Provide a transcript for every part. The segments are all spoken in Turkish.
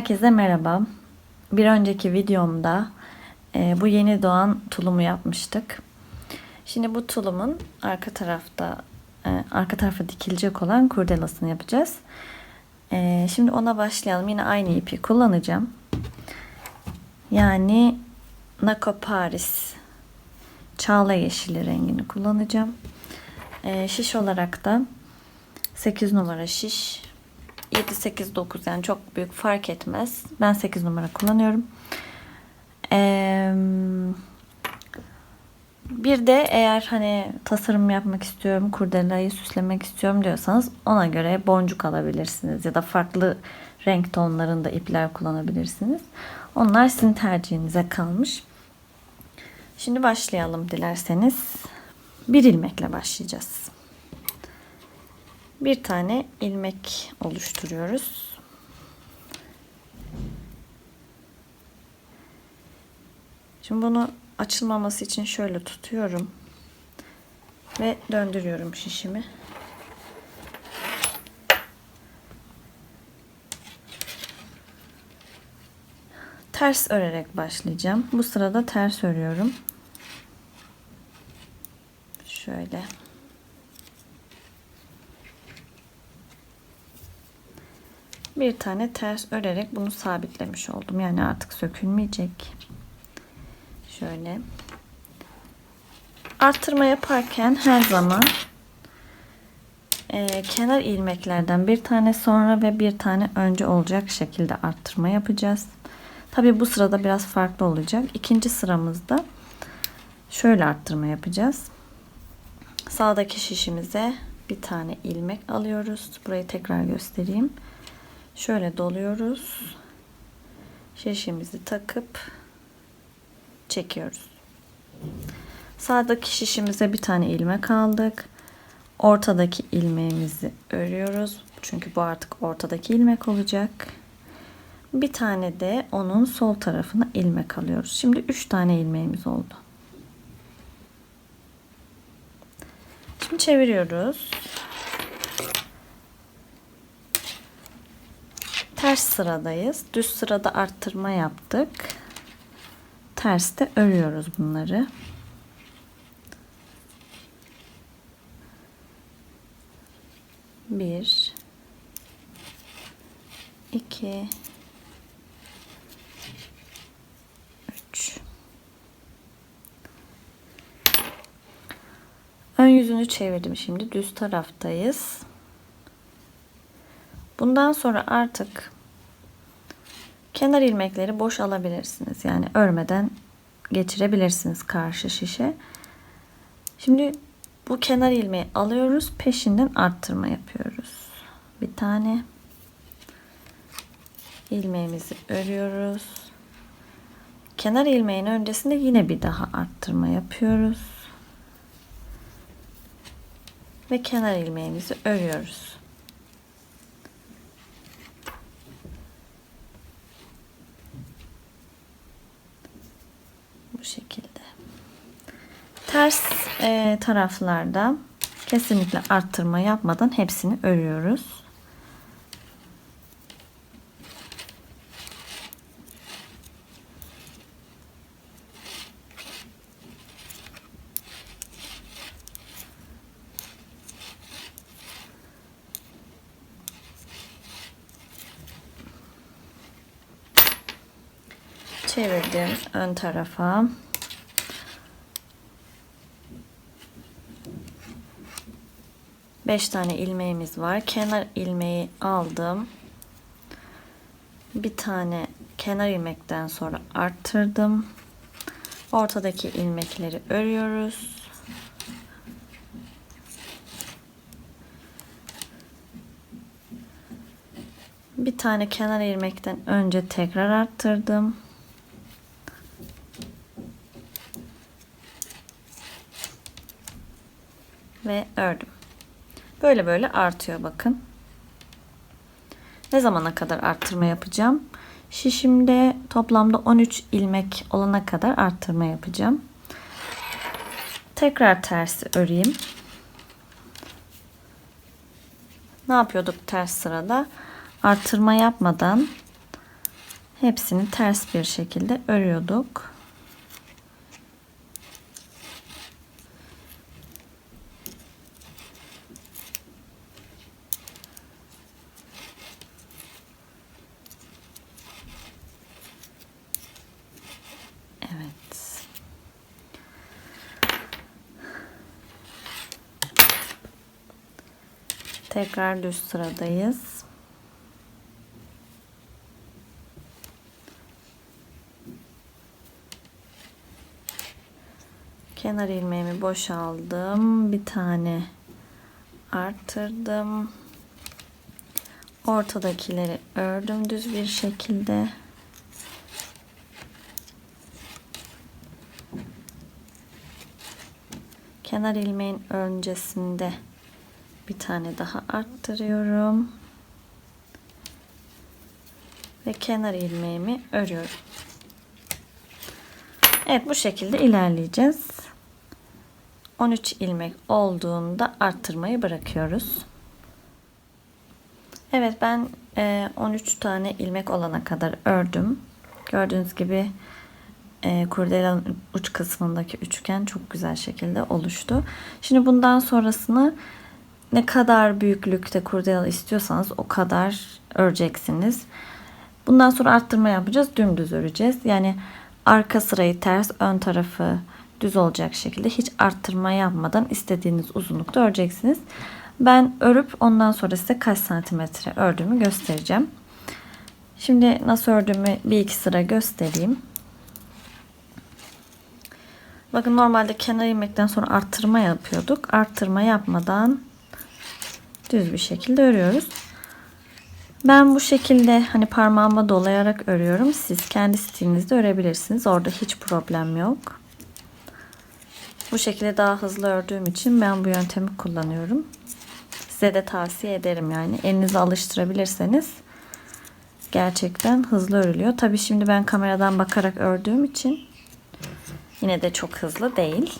Herkese merhaba. Bir önceki videomda e, bu yeni doğan tulumu yapmıştık. Şimdi bu tulumun arka tarafta e, arka tarafa dikilecek olan kurdelasını yapacağız. E, şimdi ona başlayalım. Yine aynı ipi kullanacağım. Yani Nako Paris çağla yeşili rengini kullanacağım. E, şiş olarak da 8 numara şiş 7, 8, 9 yani çok büyük fark etmez. Ben 8 numara kullanıyorum. Bir de eğer hani tasarım yapmak istiyorum, kurdelayı süslemek istiyorum diyorsanız ona göre boncuk alabilirsiniz ya da farklı renk tonlarında ipler kullanabilirsiniz. Onlar sizin tercihinize kalmış. Şimdi başlayalım dilerseniz. Bir ilmekle başlayacağız bir tane ilmek oluşturuyoruz. Şimdi bunu açılmaması için şöyle tutuyorum ve döndürüyorum şişimi. Ters örerek başlayacağım. Bu sırada ters örüyorum. Şöyle. Bir tane ters örerek bunu sabitlemiş oldum. Yani artık sökülmeyecek. Şöyle. Arttırma yaparken her zaman e, kenar ilmeklerden bir tane sonra ve bir tane önce olacak şekilde arttırma yapacağız. Tabi bu sırada biraz farklı olacak. İkinci sıramızda şöyle arttırma yapacağız. Sağdaki şişimize bir tane ilmek alıyoruz. Burayı tekrar göstereyim. Şöyle doluyoruz. Şişimizi takıp çekiyoruz. Sağdaki şişimize bir tane ilmek aldık. Ortadaki ilmeğimizi örüyoruz. Çünkü bu artık ortadaki ilmek olacak. Bir tane de onun sol tarafına ilmek alıyoruz. Şimdi 3 tane ilmeğimiz oldu. Şimdi çeviriyoruz. Ters sıradayız. Düz sırada arttırma yaptık. Terste örüyoruz bunları. Bir, iki, üç. Ön yüzünü çevirdim şimdi. Düz taraftayız. Bundan sonra artık kenar ilmekleri boş alabilirsiniz. Yani örmeden geçirebilirsiniz karşı şişe. Şimdi bu kenar ilmeği alıyoruz. Peşinden arttırma yapıyoruz. Bir tane ilmeğimizi örüyoruz. Kenar ilmeğin öncesinde yine bir daha arttırma yapıyoruz. Ve kenar ilmeğimizi örüyoruz. bu şekilde. Ters e, taraflarda kesinlikle arttırma yapmadan hepsini örüyoruz. çevirdim ön tarafa. Beş tane ilmeğimiz var. Kenar ilmeği aldım. Bir tane kenar ilmekten sonra arttırdım. Ortadaki ilmekleri örüyoruz. Bir tane kenar ilmekten önce tekrar arttırdım. ve ördüm. Böyle böyle artıyor bakın. Ne zamana kadar arttırma yapacağım? Şişimde toplamda 13 ilmek olana kadar arttırma yapacağım. Tekrar tersi öreyim. Ne yapıyorduk ters sırada? Artırma yapmadan hepsini ters bir şekilde örüyorduk. Evet. Tekrar düz sıradayız. Kenar ilmeğimi boşaldım. Bir tane arttırdım. Ortadakileri ördüm düz bir şekilde. Kenar ilmeğin öncesinde bir tane daha arttırıyorum. Ve kenar ilmeğimi örüyorum. Evet bu şekilde ilerleyeceğiz. 13 ilmek olduğunda arttırmayı bırakıyoruz. Evet ben 13 tane ilmek olana kadar ördüm. Gördüğünüz gibi e, uç kısmındaki üçgen çok güzel şekilde oluştu. Şimdi bundan sonrasını ne kadar büyüklükte kurdela istiyorsanız o kadar öreceksiniz. Bundan sonra arttırma yapacağız. Dümdüz öreceğiz. Yani arka sırayı ters, ön tarafı düz olacak şekilde hiç arttırma yapmadan istediğiniz uzunlukta öreceksiniz. Ben örüp ondan sonra size kaç santimetre ördüğümü göstereceğim. Şimdi nasıl ördüğümü bir iki sıra göstereyim. Bakın normalde kenar ilmekten sonra arttırma yapıyorduk. Arttırma yapmadan düz bir şekilde örüyoruz. Ben bu şekilde hani parmağıma dolayarak örüyorum. Siz kendi stilinizde örebilirsiniz. Orada hiç problem yok. Bu şekilde daha hızlı ördüğüm için ben bu yöntemi kullanıyorum. Size de tavsiye ederim yani. Elinizi alıştırabilirseniz gerçekten hızlı örülüyor. Tabi şimdi ben kameradan bakarak ördüğüm için yine de çok hızlı değil.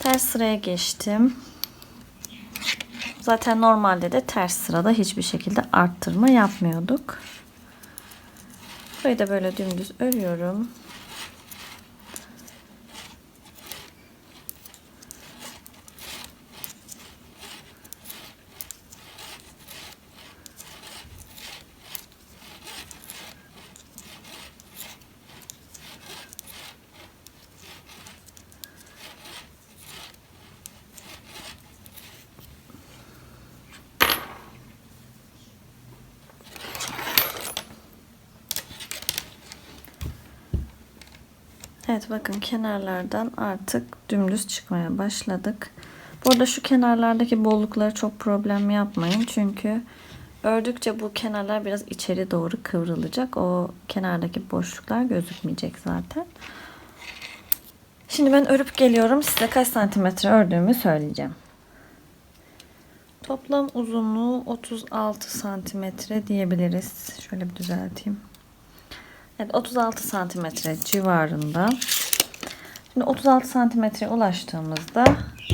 Ters sıraya geçtim. Zaten normalde de ters sırada hiçbir şekilde arttırma yapmıyorduk. Burayı da böyle dümdüz örüyorum. Evet bakın kenarlardan artık dümdüz çıkmaya başladık. Burada şu kenarlardaki bollukları çok problem yapmayın. Çünkü ördükçe bu kenarlar biraz içeri doğru kıvrılacak. O kenardaki boşluklar gözükmeyecek zaten. Şimdi ben örüp geliyorum. Size kaç santimetre ördüğümü söyleyeceğim. Toplam uzunluğu 36 santimetre diyebiliriz. Şöyle bir düzelteyim. Evet 36 santimetre civarında. Şimdi 36 santimetre ulaştığımızda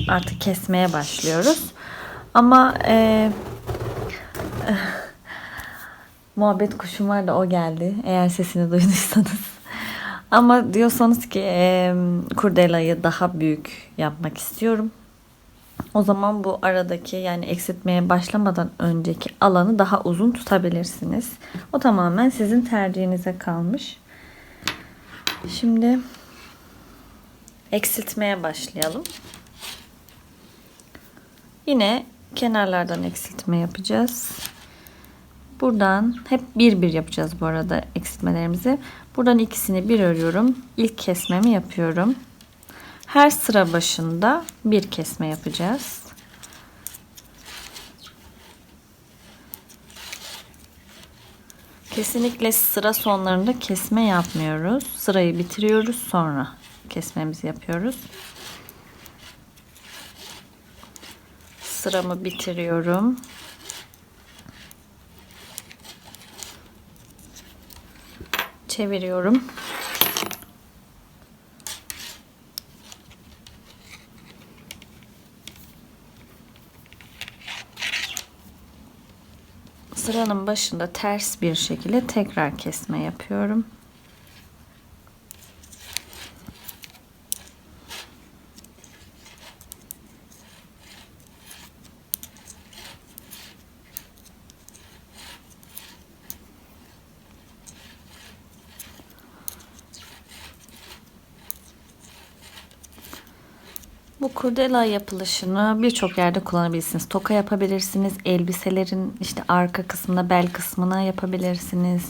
artık kesmeye başlıyoruz. Ama e, e, muhabbet kuşum var da o geldi. Eğer sesini duyduysanız. Ama diyorsanız ki e, kurdelayı daha büyük yapmak istiyorum. O zaman bu aradaki yani eksiltmeye başlamadan önceki alanı daha uzun tutabilirsiniz. O tamamen sizin tercihinize kalmış. Şimdi eksiltmeye başlayalım. Yine kenarlardan eksiltme yapacağız. Buradan hep bir bir yapacağız bu arada eksiltmelerimizi. Buradan ikisini bir örüyorum. İlk kesmemi yapıyorum. Her sıra başında bir kesme yapacağız. Kesinlikle sıra sonlarında kesme yapmıyoruz. Sırayı bitiriyoruz sonra kesmemizi yapıyoruz. Sıramı bitiriyorum. Çeviriyorum. Sıranın başında ters bir şekilde tekrar kesme yapıyorum. Kurdela yapılışını birçok yerde kullanabilirsiniz. Toka yapabilirsiniz. Elbiselerin işte arka kısmına, bel kısmına yapabilirsiniz.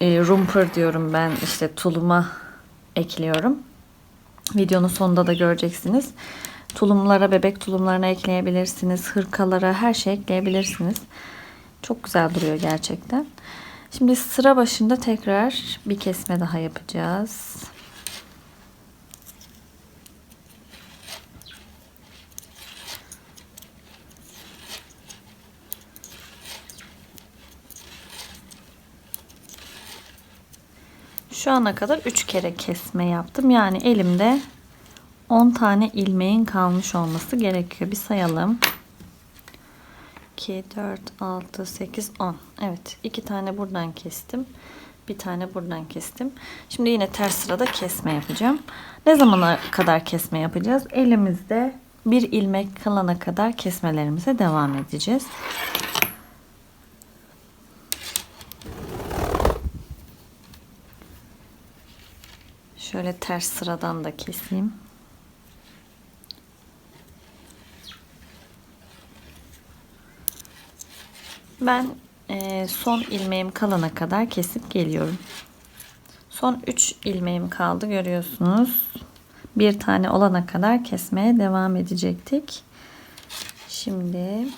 E, rumper diyorum ben işte tuluma ekliyorum. Videonun sonunda da göreceksiniz. Tulumlara, bebek tulumlarına ekleyebilirsiniz. Hırkalara, her şey ekleyebilirsiniz. Çok güzel duruyor gerçekten. Şimdi sıra başında tekrar bir kesme daha yapacağız. Şu ana kadar 3 kere kesme yaptım. Yani elimde 10 tane ilmeğin kalmış olması gerekiyor. Bir sayalım. 2, 4, 6, 8, 10. Evet. 2 tane buradan kestim. Bir tane buradan kestim. Şimdi yine ters sırada kesme yapacağım. Ne zamana kadar kesme yapacağız? Elimizde bir ilmek kalana kadar kesmelerimize devam edeceğiz. Şöyle ters sıradan da keseyim. Ben e, son ilmeğim kalana kadar kesip geliyorum. Son 3 ilmeğim kaldı görüyorsunuz. Bir tane olana kadar kesmeye devam edecektik. Şimdi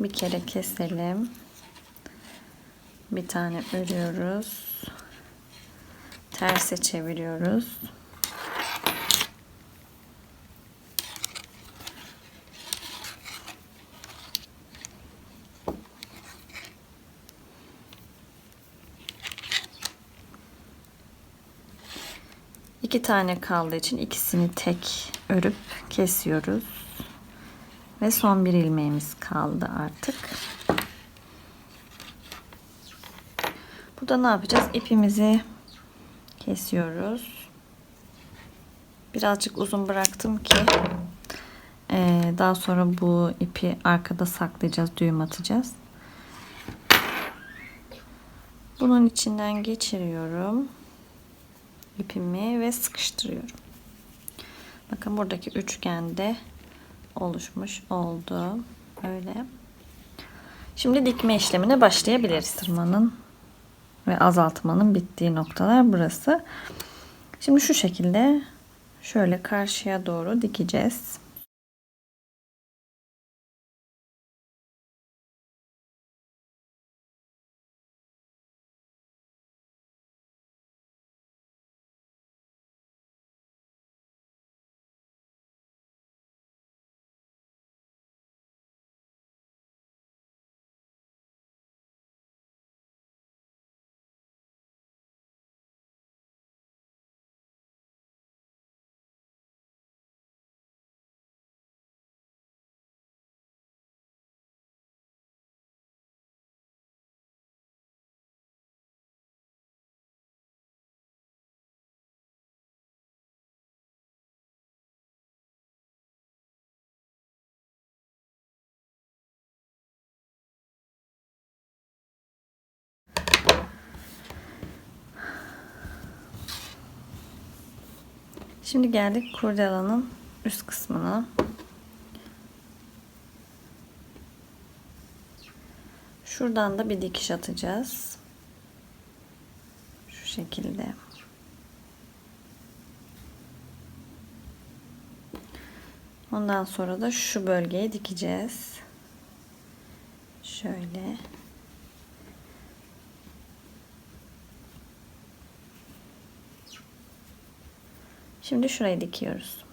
bir kere keselim. Bir tane örüyoruz terse çeviriyoruz. İki tane kaldığı için ikisini tek örüp kesiyoruz. Ve son bir ilmeğimiz kaldı artık. Burada ne yapacağız? İpimizi kesiyoruz. Birazcık uzun bıraktım ki e, daha sonra bu ipi arkada saklayacağız, düğüm atacağız. Bunun içinden geçiriyorum ipimi ve sıkıştırıyorum. Bakın buradaki üçgende oluşmuş oldu. Öyle. Şimdi dikme işlemine başlayabiliriz tırmanın ve azaltmanın bittiği noktalar burası. Şimdi şu şekilde şöyle karşıya doğru dikeceğiz. Şimdi geldik kurdelanın üst kısmına. Şuradan da bir dikiş atacağız. Şu şekilde. Ondan sonra da şu bölgeye dikeceğiz. Şöyle. Şimdi şurayı dikiyoruz.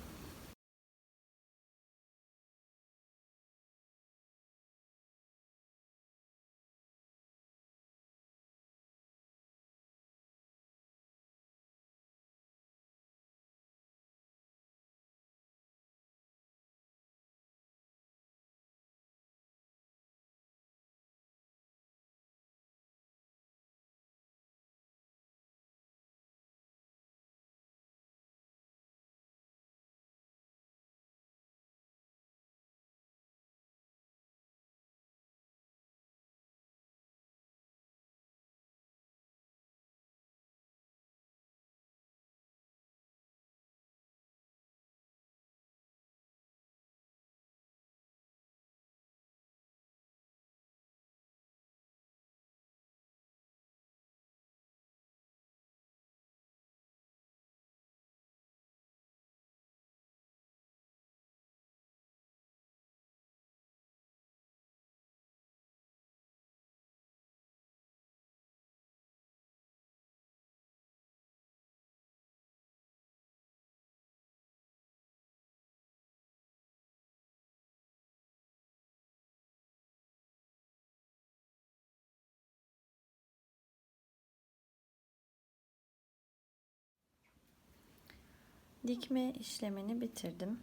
Dikme işlemini bitirdim.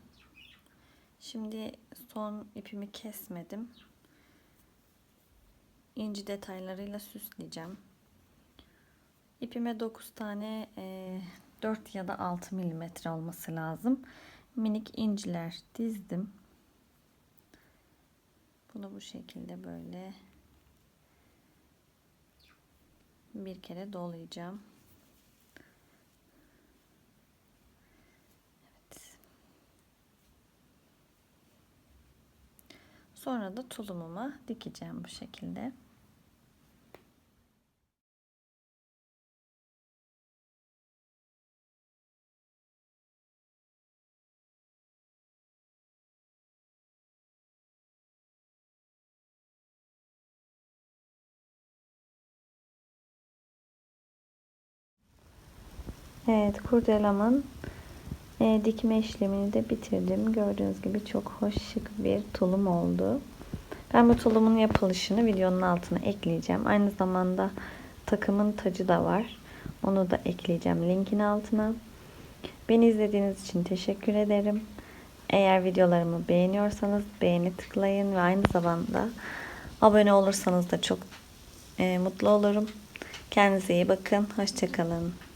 Şimdi son ipimi kesmedim. İnci detaylarıyla süsleyeceğim. İpime 9 tane e, 4 ya da 6 milimetre olması lazım. Minik inciler dizdim. Bunu bu şekilde böyle bir kere dolayacağım. Sonra da tulumuma dikeceğim bu şekilde. Evet kurdelamın e, dikme işlemini de bitirdim. Gördüğünüz gibi çok hoş şık bir tulum oldu. Ben bu tulumun yapılışını videonun altına ekleyeceğim. Aynı zamanda takımın tacı da var. Onu da ekleyeceğim linkin altına. Beni izlediğiniz için teşekkür ederim. Eğer videolarımı beğeniyorsanız beğeni tıklayın ve aynı zamanda abone olursanız da çok e, mutlu olurum. Kendinize iyi bakın. Hoşçakalın.